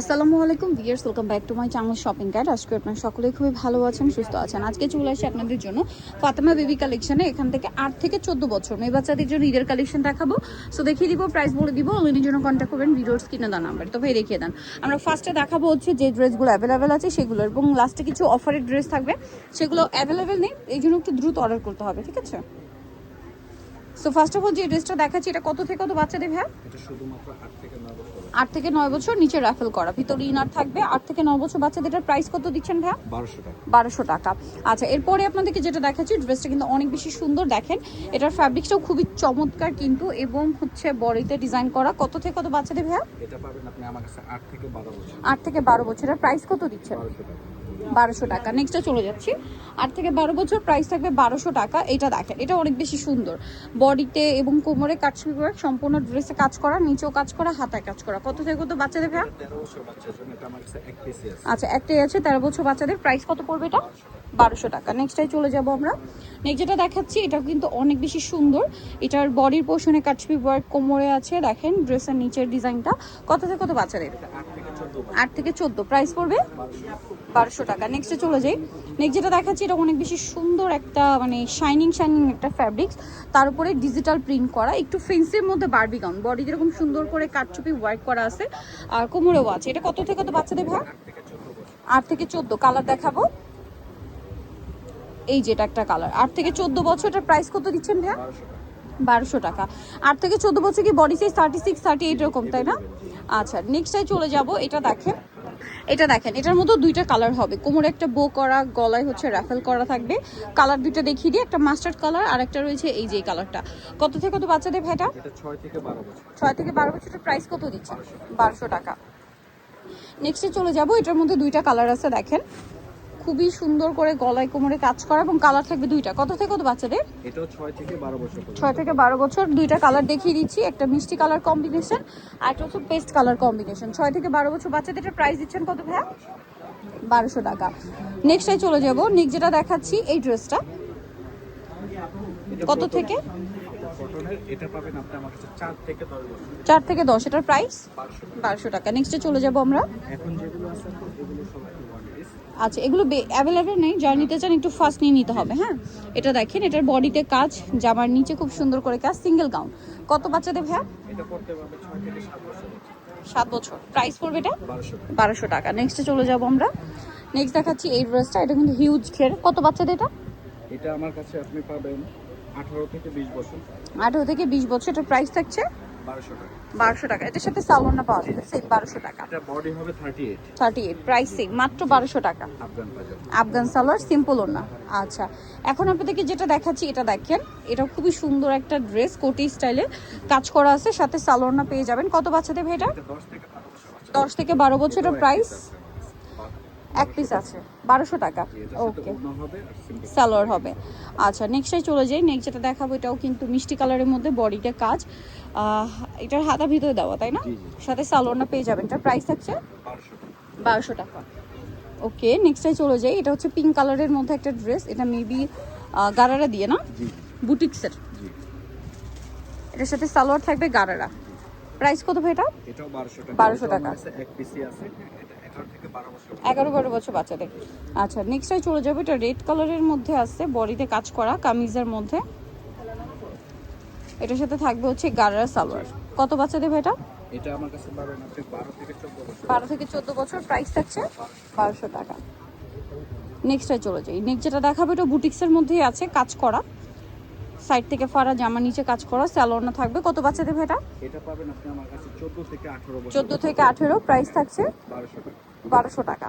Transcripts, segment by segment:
আসসালামু আলাইকুম viewers welcome back to my channel shopping guide আজকে আপনার সকলেই খুবই ভালো আছেন, সুস্থ আছেন। আজকে চলে আসি আপনাদের জন্য ফাতেমা বেবি কালেকশনে এখান থেকে আট থেকে চোদ্দ বছর মেয়ে বাচ্চাদের জন্য ঈদের কালেকশন দেখাবো। সো দেখিয়ে দিব প্রাইস বলে দিব অনলাইনের জন্য কন্ট্যাক্ট করবেন ভিডিওর কিনে দেন নাম্বার তো ভাই, দেখিয়ে দেন। আমরা ফার্স্টে দেখাবো হচ্ছে যে ড্রেসগুলো অ্যাভেলেবেল আছে সেগুলো এবং লাস্টে কিছু অফারের ড্রেস থাকবে। সেগুলো অ্যাভেলেবেল নেই, এই জন্য একটু দ্রুত অর্ডার করতে হবে, ঠিক আছে? সো ফার্স্ট অফ অল যে ড্রেসটা দেখাচ্ছি, এটা কত থেকে কত বাচ্চাদের হ্যাঁ এটা শুধুমাত্র আট থেকে নয় বছর। আট থেকে নয় বছর নিচে রাফেল করা। ভিতরে ইনার থাকবে আট থেকে নয় বছর বাচ্চাদের এটার প্রাইস কত দিচ্ছেন ভাইয়া? বারোশো টাকা। বারোশো টাকা। আচ্ছা এরপরে আপনাদেরকে যেটা দেখাচ্ছি ড্রেসটা কিন্তু অনেক বেশি সুন্দর দেখেন। এটার ফ্যাব্রিকটাও খুবই চমৎকার কিন্তু এবং হচ্ছে বডিতে ডিজাইন করা। কত থেকে কত বাচ্চাদের ভাইয়া? এটা পাবেন আপনি আমার কাছে আট থেকে বারো বছর। আট থেকে বারো বছরের প্রাইস কত দিচ্ছেন? বারোশো টাকা। বারোশো টাকা। নেক্সটে চলে যাচ্ছি। আট থেকে বারো বছর প্রাইস থাকবে বারোশো টাকা। এটা দেখেন এটা অনেক বেশি সুন্দর। বডিতে এবং কোমরে কাটছবি ওয়ার্ক সম্পূর্ণ ড্রেসে কাজ করা নিচেও কাজ করা হাতায় কাজ করা। কত থেকে কত বাচ্চাদের আছে। আচ্ছা একটাই আছে তেরো বছর বাচ্চাদের। প্রাইস কত পড়বে এটা? বারোশো টাকা। নেক্সটাই চলে যাব আমরা। নেক্সট যেটা দেখাচ্ছি এটা কিন্তু অনেক বেশি সুন্দর। এটার বডির পোর্শনে কাটছবি ওয়ার্ক কোমরে আছে দেখেন ড্রেসের নিচের ডিজাইনটা কত থেকে কত বাচ্চাদের? আট থেকে চোদ্দ প্রাইস পড়বে? বারোশো টাকা। নেক্সটে চলে যাই। নেক্সট যেটা দেখাচ্ছি, এটা অনেক বেশি সুন্দর একটা মানে শাইনিং শাইনিং একটা ফ্যাব্রিক্স তার উপরে ডিজিটাল প্রিন্ট করা, একটু ফেন্সির মধ্যে বারবি গাউন বডি যেরকম সুন্দর করে কাটছুপি ওয়ার্ক করা আছে, আর কোমরেও আছে। এটা কত থেকে কত বাচ্চাদের ভাই? আট থেকে চোদ্দ। কালার দেখাবো। এই যেটা একটা কালার আট থেকে চোদ্দ বছরটার প্রাইস কত দিচ্ছেন টাকা বারোশো টাকা। আট থেকে চোদ্দ বছর কি body size thirty six thirty eight এরকম, তাই না? আচ্ছা নেক্সটাই চলে যাব। এটা দেখেন এটা দেখেন এটার মধ্যে দুইটা কালার হবে। কোমরে একটা বো করা গলায় হচ্ছে র্যাফেল করা থাকবে। কালার দুইটা দেখিয়ে দিই একটা মাস্টার্ড কালার আর একটা রয়েছে এই যে কালারটা কত থেকে কত বাচ্চাদের ভাইটা? এটা ছয় থেকে বারো বছর। ছয় থেকে বারো বছরের প্রাইস কত দিচ্ছে? বারোশো টাকা। নেক্সটে চলে যাব এটার মধ্যে দুইটা কালার আছে দেখেন। খুবই সুন্দর করে গলায় কোমরে কাজ করা এবং কালার থাকবে দুইটা। কত থেকে কত বাচ্চাদের? ছয় থেকে বারো বছর। থেকে দুইটা কালার দেখিয়ে দিচ্ছি। একটা মিষ্টি কালার কম্বিনেশন আর একটা হচ্ছে পেস্ট কালার কম্বিনেশন ছয় থেকে বারো বছর বাচ্চাদের প্রাইস দিচ্ছেন কত ভাইয়া? বারোশো টাকা। নেক্সটাই চলে যাব। নেক্সট যেটা দেখাচ্ছি এই ড্রেসটা কত থেকে? চার থেকে দশ এটার প্রাইস বারোশো টাকা। নেক্সটে চলে যাব আমরা। এখন যেগুলো আছে এগুলো আচ্ছা এগুলো অ্যাভেলেবেল নেই যারা নিতে চান একটু ফার্স্ট নিয়ে নিতে হবে হ্যাঁ? এটা দেখেন এটার বডিতে কাজ জামার নিচে খুব সুন্দর করে কাজ সিঙ্গেল গাউন কত বাচ্চাদের ভাইয়া? থেকে সাত বছর। প্রাইস পড়বে এটা? বারোশো টাকা। বারোশো টাকা। নেক্সটে চলে যাব আমরা। নেক্সট দেখাচ্ছি এই ড্রেসটা এটা কিন্তু হিউজ ঘের কত বাচ্চাদের এটা? এটা আমার কাছে আপনি পাবেন আঠারো থেকে বিশ বছর। আঠারো থেকে বিশ বছর এটার প্রাইস থাকছে? টাকা। এটার সাথে পাওয়া যাবে। সেম টাকা। এটা বডি হবে thirty eight thirty eight price same মাত্র টাকা। আফগান পাজামা। আফগান সালোয়ার সিম্পল ওনা আচ্ছা। এখন আপনাদেরকে যেটা দেখাচ্ছি এটা দেখেন। এটা খুবই সুন্দর একটা ড্রেস কোটি স্টাইলে কাজ করা আছে। সাথে সালোনা পেয়ে যাবেন। কত বাচ্চাদের ভাই এটা? এটা দশ থেকে বারো বছর বাচ্চা। দশ থেকে বারো বছরের প্রাইস এক পিস আছে বারোশো টাকা। ওকে সালোয়ার হবে আচ্ছা নেক্সটে চলে যাই। নেক্সট যেটা দেখাবো এটাও কিন্তু মিষ্টি কালারের মধ্যে বডিতে কাজ। এটার হাতা ভিতরে দেওয়া তাই না। সাথে সালোয়ারটা পেয়ে যাবেন। এটার প্রাইস থাকছে বারোশো টাকা। ওকে নেক্সটে চলে যাই। এটা হচ্ছে পিঙ্ক কালারের মধ্যে একটা ড্রেস এটা মেবি গারারা দিয়ে না? বুটিক্সের এটার সাথে সালোয়ার থাকবে গারারা। প্রাইস কত ভাই এটা? বারোশো টাকা। 1200 এটাও টাকা। এক পিসি আছে। এটা এগারো বারো বছর বাচ্চাদের। আচ্ছা নেক্সটে চলে যাবে। এটা রেড কালারের মধ্যে আছে বডিতে কাজ করা কামিজের মধ্যে। এটার সাথে থাকবে হচ্ছে গারারা সালোয়ার। কত বাচ্চাদের ভাই এটা? এটা আমার কাছে পাবেন আপনি বারো থেকে চোদ্দ বছর। বারো থেকে চোদ্দ বছর প্রাইস থাকছে বারোশো টাকা। নেক্সটে চলে যাই। নেক্সট যেটা দেখাবো এটা বুটিক্সের মধ্যেই আছে কাজ করা। সাইড থেকে ফাড়া জামা নিচে কাজ করা স্যালোনা থাকবে। কত বাচ্চাদের ভাই এটা এটা পাবেন আপনি আমার কাছে চোদ্দ থেকে আঠারো বছর। চোদ্দ থেকে আঠেরো প্রাইস থাকছে বারোশো টাকা। বারোশো টাকা।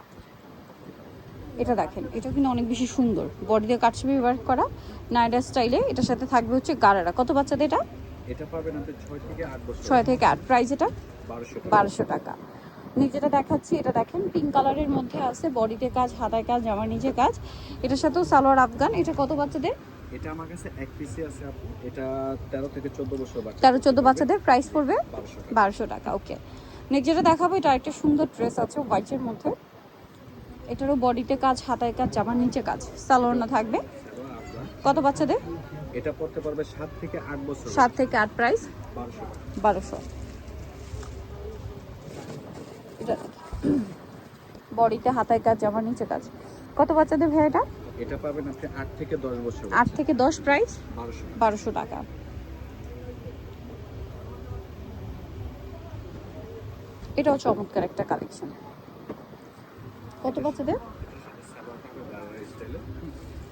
এটা দেখেন এটা কিন্তু অনেক বেশি সুন্দর। বডি বডিতে কাটছবি ব্যবহার করা নাইডা স্টাইলে এটার সাথে থাকবে হচ্ছে গারারা। কত বাচ্চাদের এটা? এটা পাবেন আপনি ছয় থেকে আট বছর। ছয় থেকে আট। প্রাইস এটা? বারোশো টাকা। বারোশো টাকা। নিচেটা দেখাচ্ছি এটা দেখেন পিঙ্ক কালারের মধ্যে আছে। বডিতে কাজ হাতায় কাজ জামার নিচে কাজ। এটার সাথেও সালোয়ার আফগান। এটা কত বাচ্চাদের? এটা আমার কাছে এক পিসি আছে আপু। এটা তেরো থেকে চোদ্দ বছর বাচ্চা। তেরো চোদ্দ বাচ্চাদের প্রাইস পড়বে বারোশো টাকা। ওকে নেক্সট যেটা দেখাবো এটা একটা সুন্দর ড্রেস আছে হোয়াইটের মধ্যে। এটারও বডিতে কাজ হাতায় কাজ জামার নিচে কাজ সালোয়ার না থাকবে। কত বাচ্চাদের? এটা পড়তে পারবে সাত থেকে আট বছর সাত থেকে আট প্রাইস বারোশো টাকা। বারোশো। এটা বডিতে হাতায় কাজ জামার নিচে কাজ। কত বাচ্চাদের ভাই এটা? এটা পাবেন আপনি আট থেকে দশ বছর আট থেকে দশ প্রাইস? বারোশো বারোশো টাকা। এটাও চমৎকার একটা কালেকশন কত বাচ্চাদের?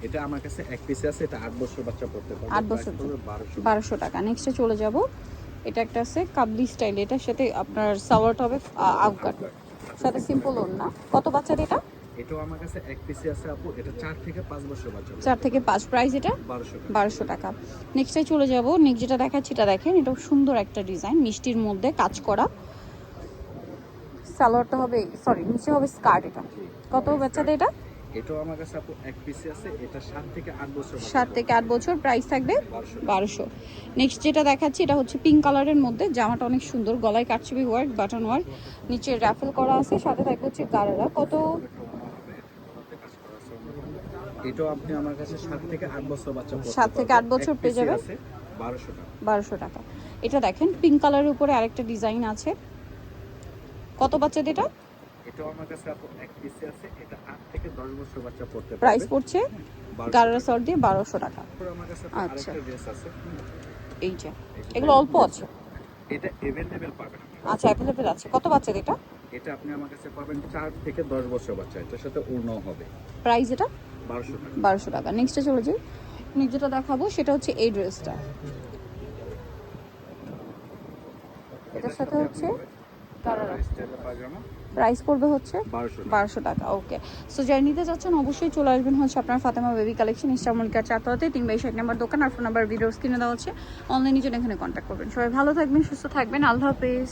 এটা আমার কাছে এক পিসে আছে এটা আট বছর বাচ্চা পড়তে পারবে। আট বছর বারোশো বারোশো টাকা। নেক্সটে চলে যাব। এটা একটা আছে কাবলি স্টাইল এটার সাথে আপনার সাওয়ারট হবে আউকাট সাথে সিম্পল না কত বাচ্চাদের এটা? এটাও আমার কাছে এক পিসে আছে আপু। এটা চার থেকে পাঁচ বছর বাচ্চা। চার থেকে পাঁচ প্রাইস এটা? বারোশো টাকা। বারোশো টাকা। নেক্সটে চলে যাব। নেক্সট যেটা দেখাচ্ছি এটা দেখেন এটাও সুন্দর একটা ডিজাইন মিষ্টির মধ্যে কাজ করা। সালোয়ারটা হবে সরি নিচে হবে স্কার্ট এটা। কত বাচ্চাদের এটা? এটাও আমার কাছে আপু এক পিসে আছে। এটা সাত থেকে আট বছর বাচ্চা। সাত থেকে আট বছর প্রাইস থাকবে বারোশো। বারোশো। নেক্সট যেটা দেখাচ্ছি এটা হচ্ছে পিঙ্ক কালারের মধ্যে। জামাটা অনেক সুন্দর গলায় কাটছবি ওয়ার্ক বাটন ওয়ার্ক নিচে র্যাফেল করা আছে সাথে থাকবে হচ্ছে গারারা। কত? এটাও আপনি আমার কাছে সাত থেকে আট বছর বাচ্চা পড়তে সাত থেকে পারবে। আট বছর পেয়ে। আছে বারোশো টাকা। বারোশো টাকা। এটা দেখেন পিঙ্ক কালারের উপরে আরেকটা ডিজাইন আছে। কত বাচ্চাদের এটা? এটাও আমার কাছে আপু এক পিসে আছে এটা আট থেকে দশ বছর বাচ্চা পড়তে পারবে। প্রাইস পড়ছে গারারা সর দিয়ে বারোশো টাকা। আমার কাছে আচ্ছা। আরেকটা ড্রেস আছে। এই যে এগুলো অল্প আছে? এটা এভেলেবেল পাবেন। আচ্ছা অ্যাভেলেবেল আছে। কত বাচ্চাদের এটা? এটা আপনি আমার কাছে পাবেন চার থেকে দশ বছর বাচ্চা। এটার সাথে উড়নাও হবে। প্রাইস এটা? বারোশো টাকা। নেক্সটে চলে যাই নেক্সট যেটা দেখাবো সেটা হচ্ছে এই ড্রেসটা। এটার সাথে হচ্ছে প্রাইস পড়বে হচ্ছে বারোশো টাকা। ওকে সো যারা নিতে যাচ্ছেন অবশ্যই চলে আসবেন হচ্ছে আপনার ফাতেমা বেবি কালেকশন ইস্টামলিকার চারতলাতে তিন বাই ষাট নাম্বার দোকান আর ফোন নাম্বার ভিডিও স্ক্রিনে দেওয়া হচ্ছে অনলাইনে জন্য এখানে কন্ট্যাক্ট করবেন। সবাই ভালো থাকবেন সুস্থ থাকবেন। আল্লাহ হাফেজ।